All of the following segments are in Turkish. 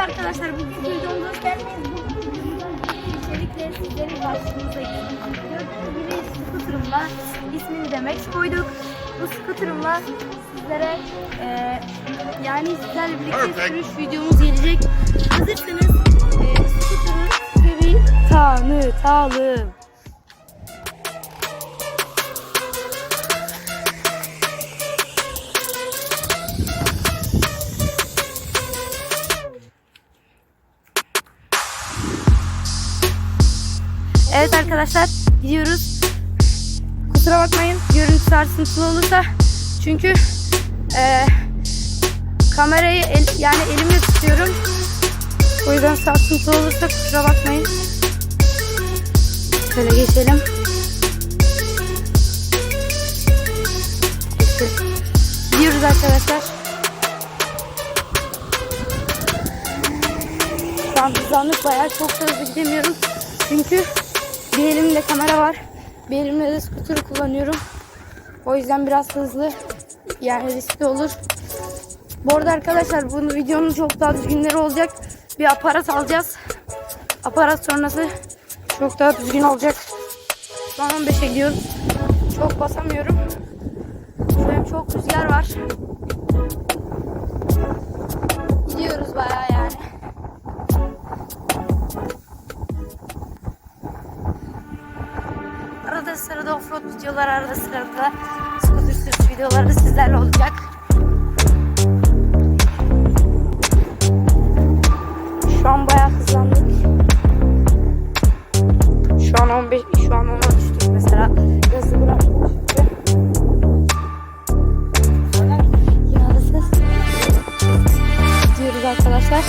arkadaşlar bugünkü videomuza hoş geldiniz. Bu içerikle sizlerin karşınızdayız. Gördüğünüz gibi scooter'ımla ismini de Max koyduk. Bu scooter'ımla sizlere e, yani sizlerle birlikte sürüş videomuz gelecek. Hazırsanız e, bir tanıtalım. Evet arkadaşlar gidiyoruz. Kusura bakmayın görüntü sarsıntılı olursa. Çünkü eee, kamerayı el- yani elimle tutuyorum. O yüzden sarsıntılı olursa kusura bakmayın. Şöyle geçelim. Gidiyoruz arkadaşlar. Şu an hızlandık bayağı çok hızlı gidemiyorum. Çünkü elimde kamera var. Bir elimde de scooter kullanıyorum. O yüzden biraz hızlı yani riskli olur. Bu arada arkadaşlar bu videonun çok daha düzgünleri olacak. Bir aparat alacağız. Aparat sonrası çok daha düzgün olacak. Şu an 15'e gidiyoruz. Çok basamıyorum. Hem çok rüzgar var. Sırada scooter sürüş videoları sizlerle olacak. Şu an bayağı hızlandık. Şu an 15, şu an 10'a düştük mesela. Gazı bıraktık. Gidiyoruz arkadaşlar.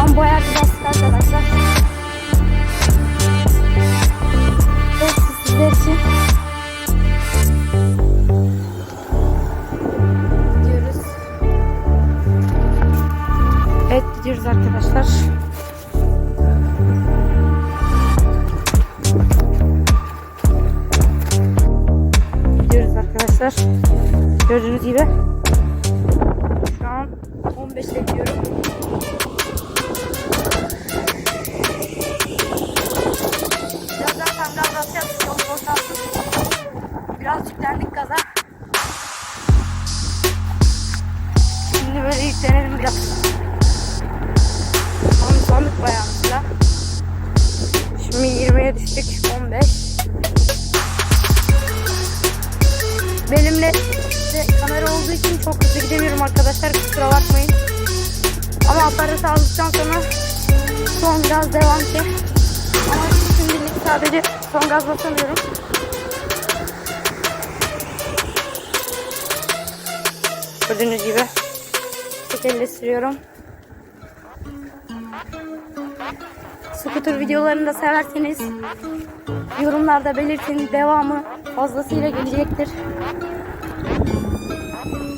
An bayağı bir arkadaşlar. İçin. Gidiyoruz. Evet gidiyoruz arkadaşlar. Gidiyoruz arkadaşlar. Gördüğünüz gibi. Şu an 15'te gidiyorum. Yüklenelim biraz. Onu sandık bayağı mesela. Şimdi 20'ye düştük. 15. Benimle işte kamera olduğu için çok hızlı gidemiyorum arkadaşlar. Kusura bakmayın. Ama aparatı aldıktan sonra son gaz devam ki. Ama şimdilik sadece son gaz basamıyorum. Gördüğünüz gibi elle sürüyorum. Scooter videolarını da severseniz yorumlarda belirtin. Devamı fazlasıyla gelecektir.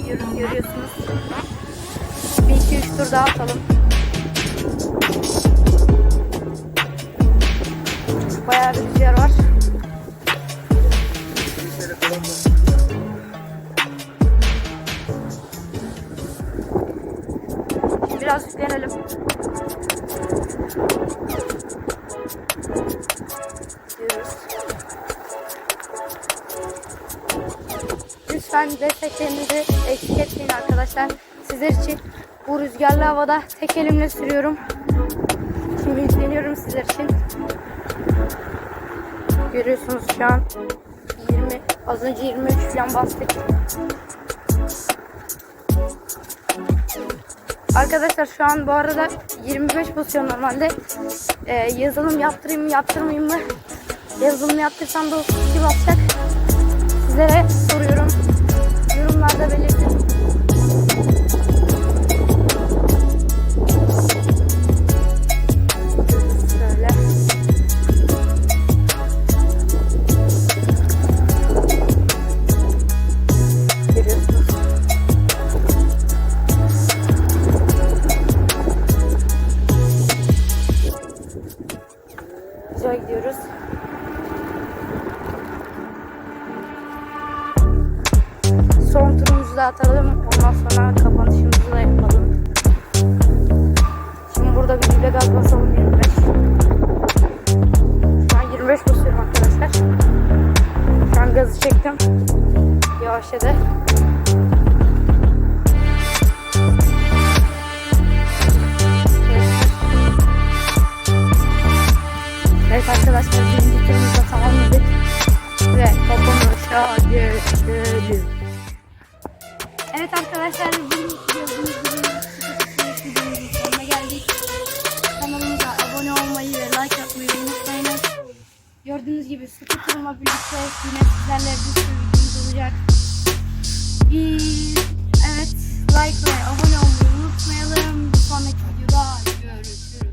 Görü- Görüyorsunuz. Bir iki üç tur daha atalım. Bayağı bir rüzgar Lütfen desteklerinizi eksik etmeyin arkadaşlar. Sizler için bu rüzgarlı havada tek elimle sürüyorum. Şimdi yükleniyorum sizler için. Görüyorsunuz şu an 20 az önce 23 falan bastık. Arkadaşlar şu an bu arada 25 basıyor normalde. Ee, yazılım yaptırayım yaptırmayayım mı? Yazılım yaptırsam da 32 basacak. Sizlere soruyorum. Yorumlarda belirtin. Da atalım. Ondan sonra kapanışımızı da yapalım. Şimdi burada bir de gaz basalım 25. Şu an 25 basıyorum arkadaşlar. Şu an gazı çektim. Yavaşladı. Evet arkadaşlar bugün sıkı videomuzun sonuna geldik. Kanalımıza abone olmayı ve like atmayı unutmayınız. Gördüğünüz gibi scooter'ımla birlikte yine sizlerle bir sürü videomuz olacak. Evet like ve abone olmayı unutmayalım. Bir sonraki videoda görüşürüz.